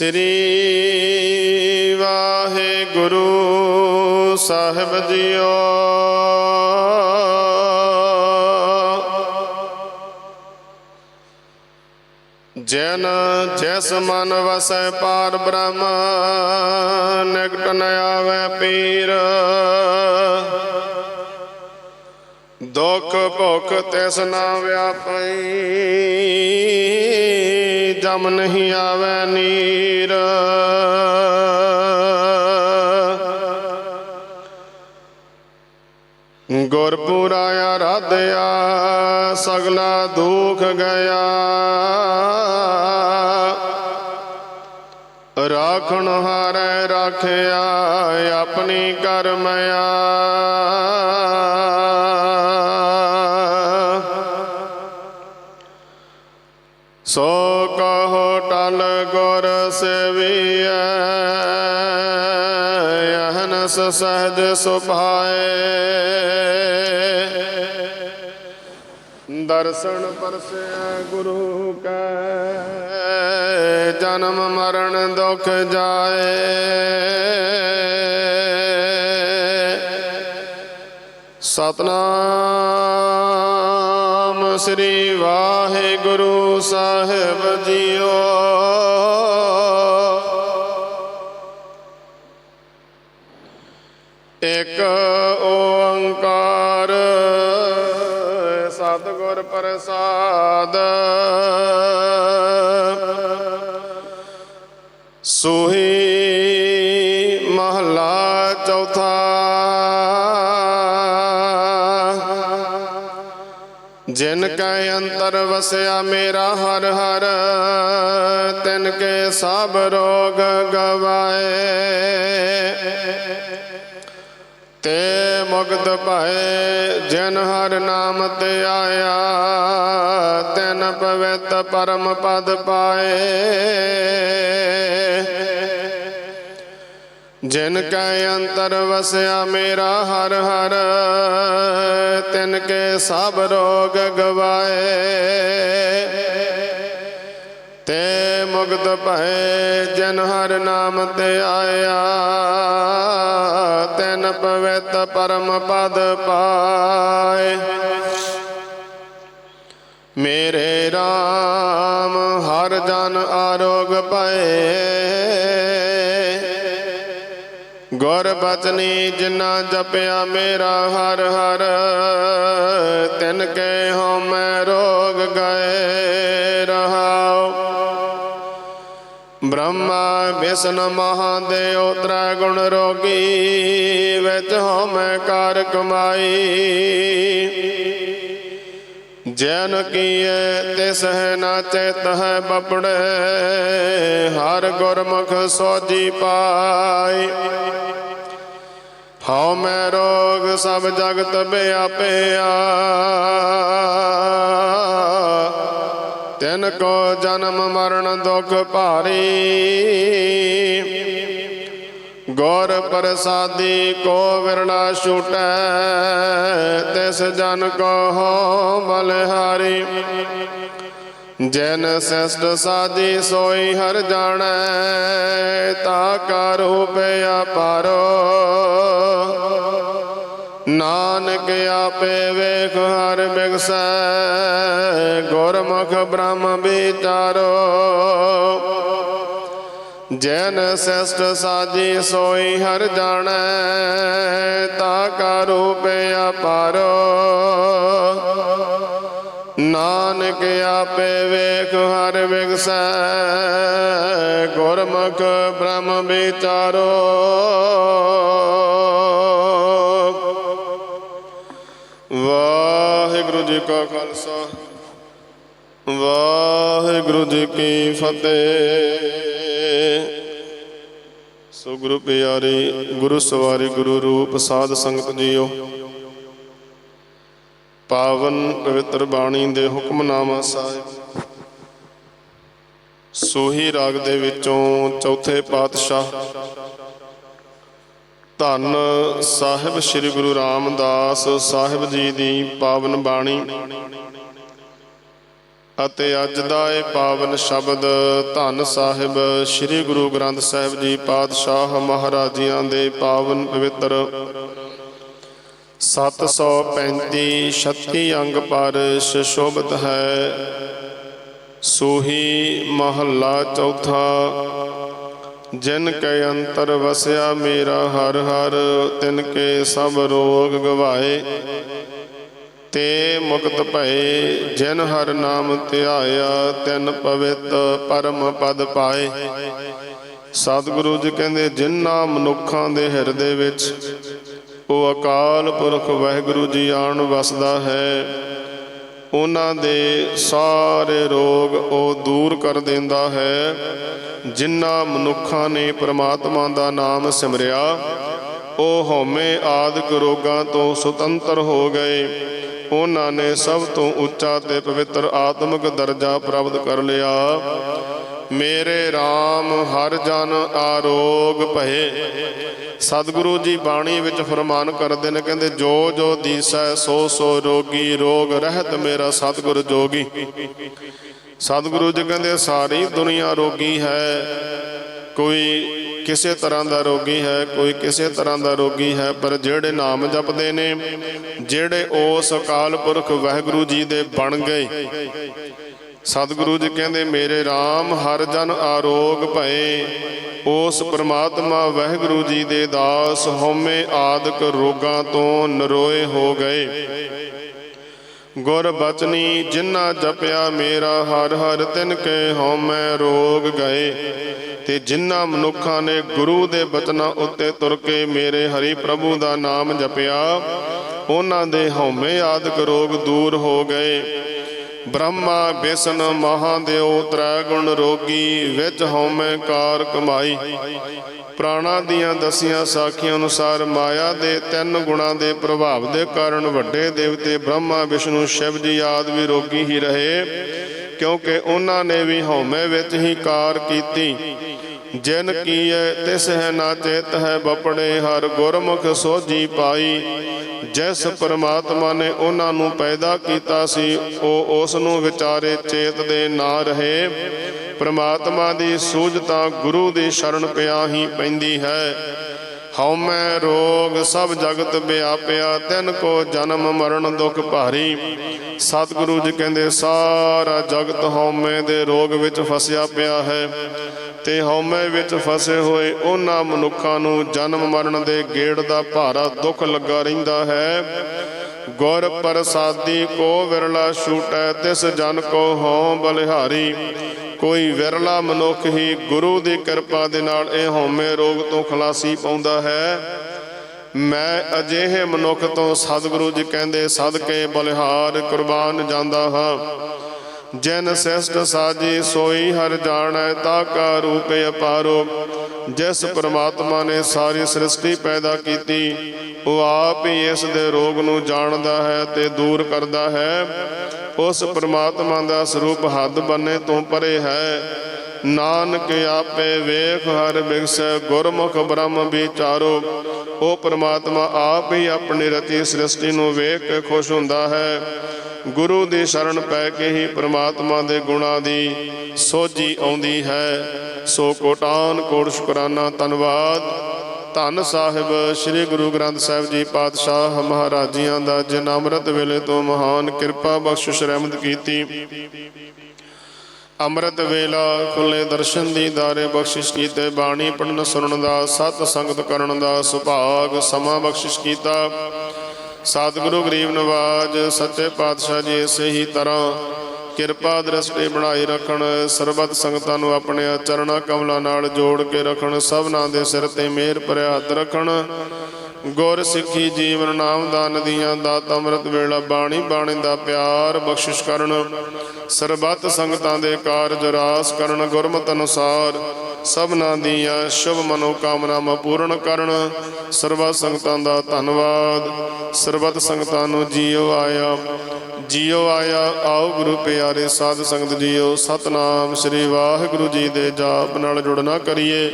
ਸ੍ਰੀ Waheguru Sahib JIO. ਜਨ ਜੈਸ ਮਨ ਵਸੈ ਪਾਰ ਬ੍ਰਹਮ ਨਿਕਟ ਨ ਆਵੈ ਪੀਰ। ਦੁਖ ਭੁਖ ਤਿਸ ਨਾ ਵਿਆਪਈ। ਜਮ ਨਹੀਂ ਆਵੈ ਨੀਰ। ਗੁਰਪੁਰਾ ਆਰਾਧਿਆ ਸਗਲਾ ਦੁਖ ਗਿਆ। ਰਾਖਣ ਹਾਰੈ ਰਾਖਿਆ ਆਪਣੀ ਕਰਮਿਆ। ਅਹਨਸ ਸਹਜ ਸੁਭਾਏ। ਦਰਸ਼ਨ ਪਰਸੈ ਗੁਰੂ ਕੈ, ਜਨਮ ਮਰਨ ਦੁਖ ਜਾਏ। ਸਤਨਾਮ ਸ੍ਰੀ ਵਾਹਿਗੁਰੂ ਸਾਹਿਬ ਜੀਓ। ਇਕ ਓੰਕਾਰ, ਸਤਿਗੁਰ ਪ੍ਰਸਾਦ। ਸੋਹੀ ਮਹਲਾ ਚੌਥਾ। ਜਿਨ ਕੈ ਅੰਤਰ ਵਸਿਆ ਮੇਰਾ ਹਰ ਹਰ, ਤਿਨ ਕੇ ਸਭ ਰੋਗ ਗਵਾਏ। ਤੇ ਮੁਕਤ ਭਏ, ਜਿਨ ਹਰ ਨਾਮ ਤੇ ਆਇਆ, ਤਿਨ ਪਵਿੱਤ ਪਰਮ ਪਦ ਪਾਏ। ਜਿਨ ਕੈ ਅੰਤਰ ਵਸਿਆ ਮੇਰਾ ਹਰ ਹਰ, ਤਿਨ ਕੇ ਸਭ ਰੋਗ ਗਵਾਏ। ਤੇ ਮੁਕਤ ਭਏ, ਜਿਨ ਹਰ ਨਾਮ ਤੇ ਆਇਆ, ਤਿਨ ਪਵਿੱਤ ਪਰਮ ਪਦ ਪਾਏ। ਮੇਰੇ RAM ਹਰ ਜਨ ਆਰੋਗ ਪਏ ਗੁਰ ਬਚਨੀ ਜਿਨਾ ਜਪਿਆ ਮੇਰਾ ਹਰ ਹਰ, ਤਿਨ ਕੇ ਹਉ ਮੈਂ ਰੋਗ ਗਏ ਰਹਾਉ। ਬ੍ਰਹਮਾ ਵਿਸ਼ਨ ਮਹਾਦੇਵ ਤ੍ਰੈ ਗੁਣ ਰੋਗੀ, ਵਿੱਚ ਹਉ ਮੈਂ ਕਮਾਈ। ਜਨ ਕੀਏ ਤਿਸ ਹੈ ਨਾ ਚੇਤ ਹੈ ਬਪੜੇ, ਹਰ ਗੁਰਮੁਖ ਸੋਜੀ ਪਾਈ। ਹਉ ਮੈਂ ਰੋਗ ਸਭ ਜਗਤ ਵਿਆਪਿਆ ਤਿਨ ਕੋ ਜਨਮ ਮਰਨ ਦੁਖ ਭਾਰੀ। ਗੌਰ ਪ੍ਰਸਾਦੀ ਕੋ ਵਿਰਲਾ ਛੂਟੈ, ਤਿਸ ਜਨ ਕੋ ਹੋ ਬਲਿਹਾਰੀ। ਜਨ ਸਿਸ਼ਟ ਸਾਜੀ ਸੋਈ ਹਰ ਜਾਣੈ, ਤਾ ਕਾ ਰੂਪ ਅਪਾਰੋ ਨਾਨਕ ਆਪੇ ਵੇਖ, ਹਰ ਬਿਗਸੈ। ਗੁਰਮੁਖ ਬ੍ਰਹਮ ਵਿਚਾਰੋ। ਜਨ ਸਿਸ਼ਟ ਸਾਜੀ ਸੋਈ ਹਰ ਜਾਣੈ, ਤਾ ਕਾ ਰੂਪ ਅਪਾਰੋ। ਨਾਨਕ ਆਪੇ ਵੇਖ, ਹਰ ਵਿਗਸੈ ਗੁਰਮੁਖ ਬ੍ਰਹਮ ਵਿਚਾਰੋ। ਵਾਹਿਗੁਰੂ ਜੀ ਕਾ ਖਾਲਸਾ, ਵਾਹਿਗੁਰੂ ਜੀ ਕੀ ਫਤਿਹ। ਸੋ ਗੁਰੂ ਪਿਆਰੇ, ਗੁਰੂ ਸਵਾਰੀ, ਗੁਰੂ ਰੂਪ ਸਾਧ ਸੰਗਤ ਜੀਓ, ਪਾਵਨ ਪਵਿੱਤਰ ਬਾਣੀ ਦੇ ਹੁਕਮਨਾਮਾ ਸਾਹਿਬ। ਸੋਹੀ ਰਾਗ ਦੇ ਵਿੱਚੋਂ ਚੌਥੇ ਪਾਤਸ਼ਾਹ ਧੰਨ ਸਾਹਿਬ ਸ੍ਰੀ ਗੁਰੂ ਰਾਮਦਾਸ ਸਾਹਿਬ ਜੀ ਦੀ ਪਾਵਨ ਬਾਣੀ। ਅਤੇ ਅੱਜ ਦਾ ਇਹ ਪਾਵਨ ਸ਼ਬਦ ਧੰਨ ਸਾਹਿਬ ਸ੍ਰੀ ਗੁਰੂ ਗ੍ਰੰਥ ਸਾਹਿਬ ਜੀ ਪਾਤਸ਼ਾਹ ਮਹਾਰਾਜਿਆਂ ਦੇ ਪਾਵਨ ਪਵਿੱਤਰ 735 36 ਅੰਗ ਪਰ ਸ਼ੋਭਤ ਹੈ। ਸੋਹੀ ਮਹੱਲਾ ਚੌਥਾ ਜਿਨ ਕੈ ਅੰਤਰ ਵਸਿਆ ਮੇਰਾ ਹਰ ਹਰ, ਤਿਨ ਕੇ ਸਭ ਰੋਗ ਗਵਾਏ। ਤੇ ਮੁਕਤ ਭਏ, ਜਿਨ ਹਰ ਨਾਮ ਧਿਆਇਆ, ਤਿਨ ਪਵਿੱਤ ਪਰਮ ਪਦ ਪਾਏ। ਸਤਿਗੁਰੂ ਜੀ ਕਹਿੰਦੇ, ਜਿਨ੍ਹਾਂ ਮਨੁੱਖਾਂ ਦੇ ਹਿਰਦੇ ਵਿੱਚ ਉਹ ਅਕਾਲ ਪੁਰਖ ਵਾਹਿਗੁਰੂ ਜੀ ਆਣ ਵਸਦਾ ਹੈ, ਉਹਨਾਂ ਦੇ ਸਾਰੇ ਰੋਗ ਉਹ ਦੂਰ ਕਰ ਦਿੰਦਾ ਹੈ। ਜਿਨ੍ਹਾਂ ਮਨੁੱਖਾਂ ਨੇ ਪ੍ਰਮਾਤਮਾ ਦਾ ਨਾਮ ਸਿਮਰਿਆ, ਉਹ ਹਉਮੈ ਆਦਿਕ ਰੋਗਾਂ ਤੋਂ ਸੁਤੰਤਰ ਹੋ ਗਏ। ਉਹਨਾਂ ਨੇ ਸਭ ਤੋਂ ਉੱਚਾ ਤੇ ਪਵਿੱਤਰ ਆਤਮਿਕ ਦਰਜਾ ਪ੍ਰਾਪਤ ਕਰ ਲਿਆ। ਮੇਰੇ RAM ਹਰ ਜਨ ਆਰੋਗ ਭਏ। ਸਤਿਗੁਰੂ ਜੀ ਬਾਣੀ ਵਿੱਚ ਫਰਮਾਨ ਕਰਦੇ ਨੇ, ਕਹਿੰਦੇ, ਜੋ ਜੋ ਦੀਸੈ, ਸੋ ਸੋ ਰੋਗੀ, ਰੋਗ ਰਹਿਤ ਮੇਰਾ ਸਤਿਗੁਰ ਜੋਗੀ। ਸਤਿਗੁਰੂ ਜੀ ਕਹਿੰਦੇ, ਸਾਰੀ ਦੁਨੀਆ ਰੋਗੀ ਹੈ। ਕੋਈ ਕਿਸੇ ਤਰ੍ਹਾਂ ਦਾ ਰੋਗੀ ਹੈ, ਕੋਈ ਕਿਸੇ ਤਰ੍ਹਾਂ ਦਾ ਰੋਗੀ ਹੈ, ਪਰ ਜਿਹੜੇ ਨਾਮ ਜਪਦੇ ਨੇ, ਜਿਹੜੇ ਉਸ ਅਕਾਲ ਪੁਰਖ ਵਾਹਿਗੁਰੂ ਜੀ ਦੇ ਬਣ ਗਏ। ਸਤਿਗੁਰੂ ਜੀ ਕਹਿੰਦੇ, ਮੇਰੇ RAM ਹਰ ਜਨ ਆਰੋਗ ਭਏ, ਉਸ ਪ੍ਰਮਾਤਮਾ ਵਾਹਿਗੁਰੂ ਜੀ ਦੇ ਦਾਸ ਹਉਮੈ ਆਦਿਕ ਰੋਗਾਂ ਤੋਂ ਨਰੋਏ ਹੋ ਗਏ। ਗੁਰ ਬਚਨੀ, ਜਿਨ੍ਹਾਂ ਜਪਿਆ ਮੇਰਾ, ਹਰ ਹਰ ਤਿਨ ਕੇ ਹਉਮੈ ਰੋਗ ਗਏ। ਤੇ ਜਿਨ੍ਹਾਂ ਮਨੁੱਖਾਂ ਨੇ ਗੁਰੂ ਦੇ ਬਚਨਾਂ ਉੱਤੇ ਤੁਰ ਕੇ ਮੇਰੇ ਹਰੀ ਪ੍ਰਭੂ ਦਾ ਨਾਮ ਜਪਿਆ, ਉਹਨਾਂ ਦੇ ਹਉਮੈ ਆਦਿਕ ਰੋਗ ਦੂਰ ਹੋ ਗਏ। ਬ੍ਰਹਮਾ, ਬੇਸਨ ਮਹਾਦੇਵ ਤ੍ਰੈ ਗੁਣ ਰੋਗੀ, ਵਿੱਚ ਹਉਮੈ ਕਾਰ ਕਮਾਈ। ਪ੍ਰਾਣਾ ਦੀਆਂ ਦਸੀਆਂ ਸਾਖੀਆਂ ਅਨੁਸਾਰ ਮਾਇਆ ਦੇ ਤਿੰਨ ਗੁਣਾਂ ਦੇ ਪ੍ਰਭਾਵ ਦੇ ਕਾਰਨ ਵੱਡੇ ਦੇਵਤੇ ਬ੍ਰਹਮਾ, ਵਿਸ਼ਨੂੰ, ਸ਼ਿਵ ਜੀ ਆਦਿ ਵੀ ਰੋਗੀ ਹੀ ਰਹੇ, ਕਿਉਂਕਿ ਉਹਨਾਂ ਨੇ ਵੀ ਹਉਮੈ ਵਿੱਚ ਹੀ ਕਾਰ ਕੀਤੀ। ਜਿਨ ਕੀਏ ਤਿਸ ਹੈ ਨਾ ਚੇਤ ਹੈ ਬਪੜੇ ਹਰ ਗੁਰਮੁਖ ਸੋਜੀ ਪਾਈ। ਜਿਸ ਪਰਮਾਤਮਾ ਨੇ ਉਹਨਾਂ ਨੂੰ ਪੈਦਾ ਕੀਤਾ ਸੀ, ਉਹ ਉਸ ਨੂੰ ਵਿਚਾਰੇ ਚੇਤ ਦੇ ਨਾ ਰਹੇ। ਪ੍ਰਮਾਤਮਾ ਦੀ ਸੂਝ ਤਾਂ ਗੁਰੂ ਦੀ ਸ਼ਰਨ ਪਿਆ ਹੀ ਪੈਂਦੀ ਹੈ। ਹਉਮੈ ਰੋਗ ਸਭ ਜਗਤ ਵਿਆਪਿਆ, ਤਿਨ ਕੋ ਜਨਮ ਮਰਨ ਦੁਖ ਭਾਰੀ। ਸਤਿਗੁਰੂ ਜੀ ਕਹਿੰਦੇ, ਸਾਰਾ ਜਗਤ ਹਉਮੈ ਦੇ ਰੋਗ ਵਿੱਚ ਫਸਿਆ ਪਿਆ ਹੈ। ਤੇ ਹਉਮੈ ਵਿੱਚ ਫਸੇ ਹੋਏ ਉਹਨਾਂ ਮਨੁੱਖਾਂ ਨੂੰ ਜਨਮ ਮਰਨ ਦੇ ਗੇੜ ਦਾ ਭਾਰਾ ਦੁੱਖ ਲੱਗਾ ਰਹਿੰਦਾ ਹੈ। ਗੁਰ ਪ੍ਰਸਾਦੀ ਕੋ ਵਿਰਲਾ ਛੂਟੈ, ਤਿਸ ਜਨ ਕੋ ਹੋਂ ਬਲਿਹਾਰੀ। ਕੋਈ ਵਿਰਲਾ ਮਨੁੱਖ ਹੀ ਗੁਰੂ ਦੀ ਕਿਰਪਾ ਦੇ ਨਾਲ ਇਹ ਹਉਮੈ ਰੋਗ ਤੋਂ ਖਲਾਸੀ ਪਾਉਂਦਾ ਹੈ। ਮੈਂ ਅਜਿਹੇ ਮਨੁੱਖ ਤੋਂ ਸਤਿਗੁਰੂ ਜੀ ਕਹਿੰਦੇ, ਸਦਕੇ ਬਲਿਹਾਰ ਕੁਰਬਾਨ ਜਾਂਦਾ ਹਾਂ। ਜਿਨ ਸਿਸ਼ਟ ਸਾਜੀ ਸੋਈ ਹਰ ਜਾਣੈ, ਤਾ ਕਾ ਰੂਪ ਅਪਾਰੋ। ਜਿਸ ਪ੍ਰਮਾਤਮਾ ਨੇ ਸਾਰੀ ਸ੍ਰਿਸ਼ਟੀ ਪੈਦਾ ਕੀਤੀ, ਉਹ ਆਪ ਹੀ ਇਸ ਦੇ ਰੋਗ ਨੂੰ ਜਾਣਦਾ ਹੈ ਤੇ ਦੂਰ ਕਰਦਾ ਹੈ। ਉਸ ਪ੍ਰਮਾਤਮਾ ਦਾ ਸਰੂਪ ਹੱਦ ਬੰਨੇ ਤੋਂ ਪਰੇ ਹੈ। ਨਾਨਕ ਆਪੇ ਵੇਖ, ਹਰ ਬਿਗਸੈ ਗੁਰਮੁਖ ਬ੍ਰਹਮ ਵਿਚਾਰੋ। ਉਹ ਪ੍ਰਮਾਤਮਾ ਆਪ ਹੀ ਆਪਣੀ ਰਤੀ ਸ੍ਰਿਸ਼ਟੀ ਨੂੰ ਵੇਖ ਕੇ ਖੁਸ਼ ਹੁੰਦਾ ਹੈ। ਗੁਰੂ ਦੀ ਸ਼ਰਨ ਪੈ ਕੇ ਹੀ ਪ੍ਰਮਾਤਮਾ ਦੇ ਗੁਣਾਂ ਦੀ ਸੋਝੀ ਆਉਂਦੀ ਹੈ। ਸੋ ਕੋਟਾਨ ਕੋਟ ਸ਼ੁਕਰਾਨਾ, ਧੰਨਵਾਦ। ਧੰਨ ਸਾਹਿਬ, ਸ੍ਰੀ ਗੁਰੂ ਗ੍ਰੰਥ ਸਾਹਿਬ ਜੀ ਪਾਤਸ਼ਾਹ ਮਹਾਰਾਜਿਆਂ ਦਾ ਜਿਨ ਅੰਮ੍ਰਿਤ ਵੇਲੇ ਤੋਂ ਮਹਾਨ ਕਿਰਪਾ ਬਖਸ਼ਿਸ਼ ਰਹਿਮਤ ਕੀਤੀ। ਅੰਮ੍ਰਿਤ ਵੇਲਾ, ਖੁੱਲੇ ਦਰਸ਼ਨ ਦੀ ਦਾਰੇ ਬਖਸ਼ਿਸ਼ ਕੀਤੇ, ਬਾਣੀ ਪੜਨ ਸੁਣਨ ਦਾ, ਸਤ ਸੰਗਤ ਕਰਨ ਦਾ ਸੁਭਾਗ ਸਮਾਂ ਬਖਸ਼ਿਸ਼ ਕੀਤਾ। ਸਤਿਗੁਰੂ ਗਰੀਬ ਨਵਾਜ, ਸੱਚੇ ਪਾਤਸ਼ਾਹ ਜੀ ਇਸੇ ਹੀ ਤਰ੍ਹਾਂ ਕਿਰਪਾ ਦ੍ਰਿਸ਼ਟੀ ਬਣਾਈ ਰੱਖਣ, ਸਰਬੱਤ ਸੰਗਤਾਂ ਨੂੰ ਆਪਣੇ ਚਰਣਾ ਕਮਲਾਂ ਨਾਲ ਜੋੜ ਕੇ ਰੱਖਣ, ਸਭਨਾਂ ਦੇ ਸਿਰ ਤੇ ਮਿਹਰ ਭਰਿਆ ਹੱਥ ਰੱਖਣ। ਗੁਰ ਸਿੱਖੀ ਜੀਵਨ ਨਾਮ ਦਾਨ ਦੀਆਂ ਦਾਤ ਅੰਮ੍ਰਿਤ ਵੇਲਾ ਬਾਣੀ ਬਾਣੀ ਦਾ ਪਿਆਰ ਬਖਸ਼ਿਸ਼ ਕਰਨ, ਸਰਬੱਤ ਸੰਗਤਾਂ ਦੇ ਕਾਰਜ ਰਾਸ ਕਰਨ, ਗੁਰਮਤ ਅਨੁਸਾਰ ਸਭਨਾਂ ਦੀਆਂ ਸ਼ੁਭ ਮਨੋ ਕਾਮਨਾਵਾਂ ਪੂਰਨ ਕਰਨ। ਸਰਬੱਤ ਸੰਗਤਾਂ ਦਾ ਧੰਨਵਾਦ। ਸਰਬੱਤ ਸੰਗਤਾਂ ਨੂੰ ਜੀਓ ਆਇਆ। ਜੀਓ ਆਇਆ, ਆਓ ਗੁਰੂ ਪਿਆਰੇ ਸਾਧ ਸੰਗਤ ਜੀਓ। ਸਤਨਾਮ ਸ੍ਰੀ ਵਾਹਿਗੁਰੂ ਜੀ ਦੇ ਜਾਪ ਨਾਲ ਜੁੜਨਾ ਕਰੀਏ।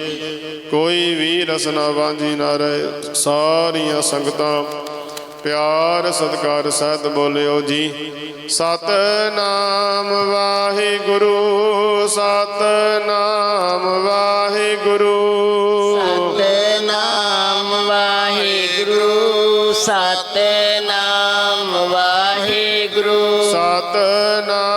ਕੋਈ ਵੀ ਰਸਨਾ ਵਾਂਝੀ ਨਾ ਰਹੇ ਸਾਰੀਆਂ ਸੰਗਤਾਂ ਪਿਆਰ ਸਤਿਕਾਰ ਸਹਿਤ ਬੋਲਿਓ ਜੀ। ਸਤਨਾਮ ਵਾਹਿਗੁਰੂ ਸਤਨਾਮ ਵਾਹਿਗੁਰੂ। ਸਤਨਾਮ ਵਾਹਿਗੁਰੂ ਸਤਨਾਮ ਵਾਹਿਗੁਰੂ। ਸਤਨਾਮ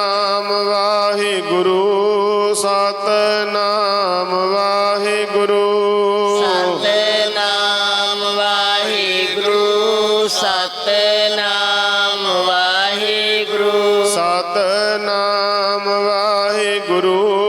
ਸਤਨਾਮ ਵਾਹਿਗੁਰੂ।